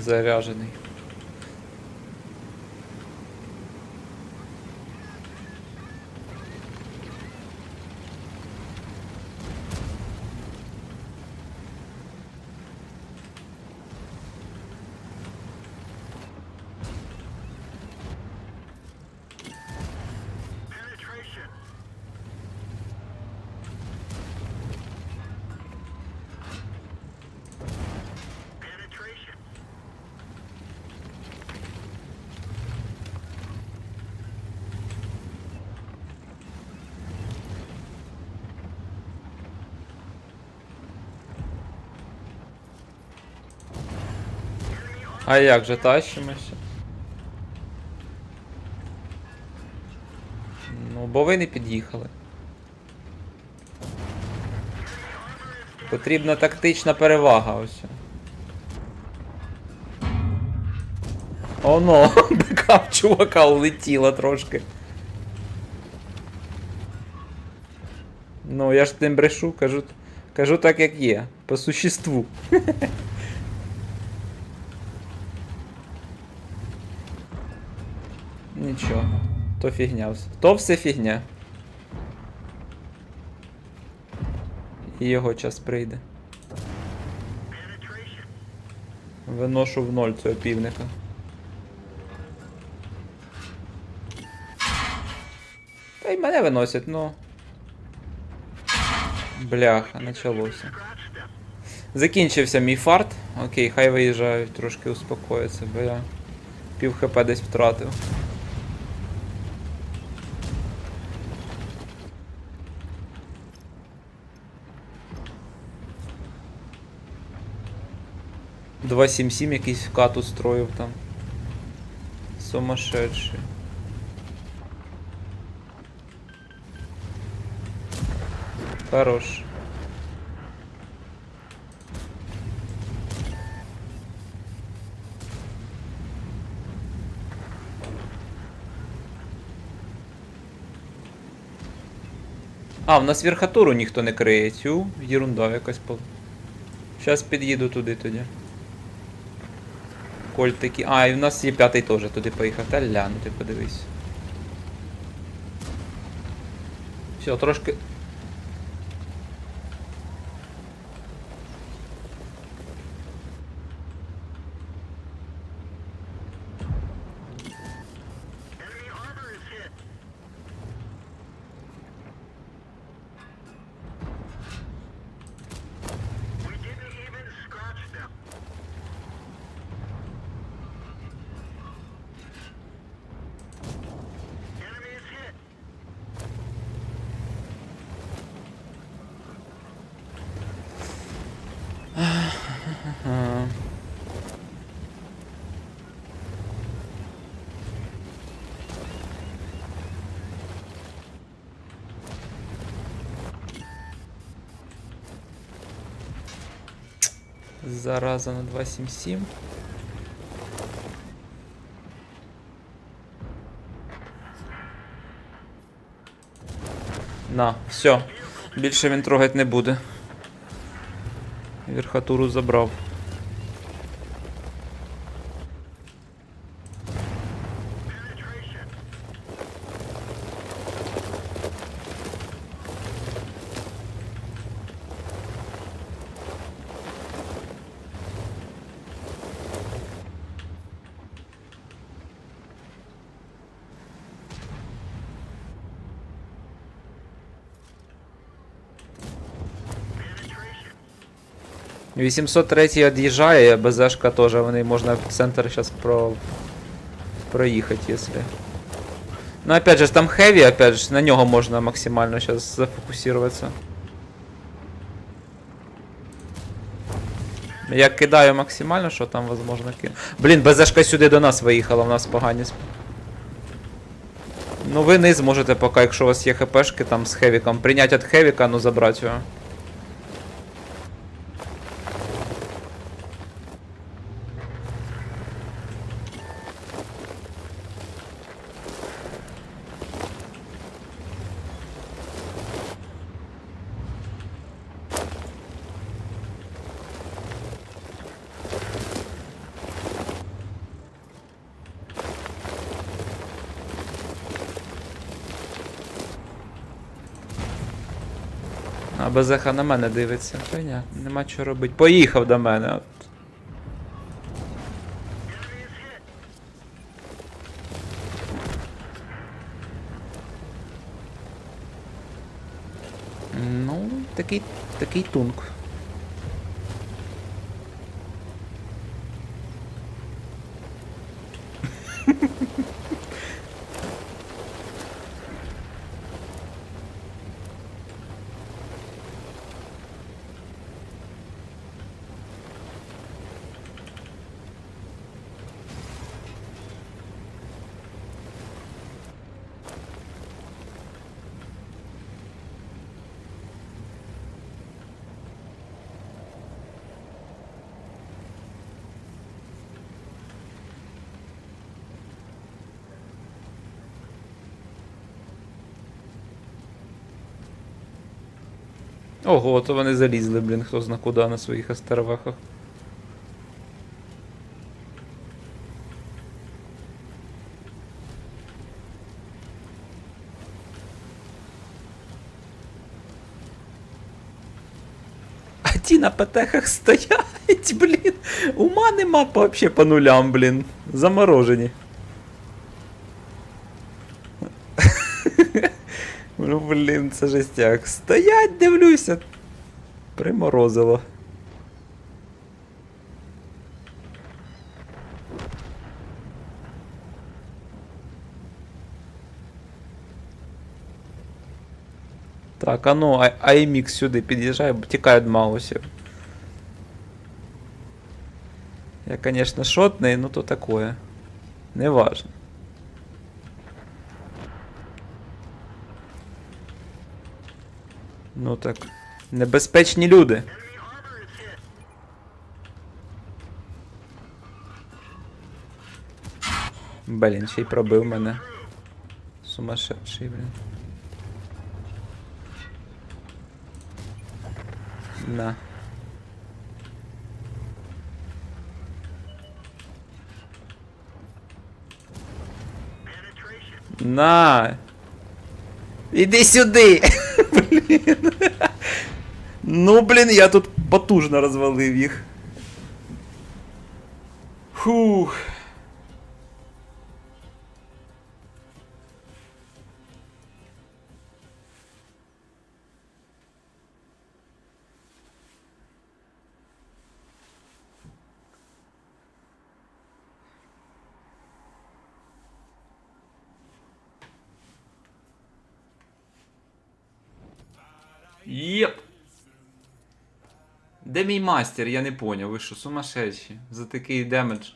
Заряжений. А як же тащимося? Ну, бо ви не під'їхали. Потрібна тактична перевага ось. Оно, бекап чувака улетіла трошки. Ну, я ж не брешу, кажу, кажу так як є, по существу. Нічого. То фігня. То все фігня. І його час прийде. Виношу в ноль цього півника. Та й мене виносять, ну. Бляха, почалося. Закінчився мій фарт. Окей, хай виїжджають, трошки успокоїться, бо я пів хп десь втратив. Два сім сім якийсь кат устроїв там. Сумасшедший. Хорош. А, в нас верхотуру ніхто не криє. Цю ерунда якась пол. Щас під'їду туди тоді. Кольт такі. А, і в нас є п'ятий теж туди поїхав. Та ля, ну ти подивись. Все, трошки. Зараза на 277. На, все. Більше він трогать не буде. Верхотуру забрав. 803 від'їжджає, БЗшка теж, вони можна в центр зараз про... проїхати, якщо. Ну опять же, там хеві, опять же, на нього можна максимально зараз зафокусуватися. Я кидаю максимально, що там возможно ки... Блін, БЗшка сюди до нас виїхала, в нас погані. Ну ви не зможете поки, якщо у вас є хпшки там з хевіком. Прийняти від хевіка, ну забрати його. А Безеха на мене дивиться. Понятно, нема чого робити. Поїхав до мене. От. Ну, такий, такий тунк. Ого, то вони залізли, блін, хто зна куди на своїх островахах. А ті на петехах стоять, блін. Ума нема вообще по нулям, блін. Заморожені. Ну, блін, це жестяк. Стоять, дивлюся. Приморозило. Так, а ну, а- АМХ сюди під'їжджає, тікає від маусів. Я, конечно, шотний, ну то такое. Неважно. Ну так. Небезпечні люди. Блін, ще й пробив мене. Сумасшедший, блін. На. На. Іди сюди. Ну, блін, я тут потужно розвалив їх. Фух. Єп. Де мій мастер? Я не поняв. Ви що, сумасшедші? За такий демедж.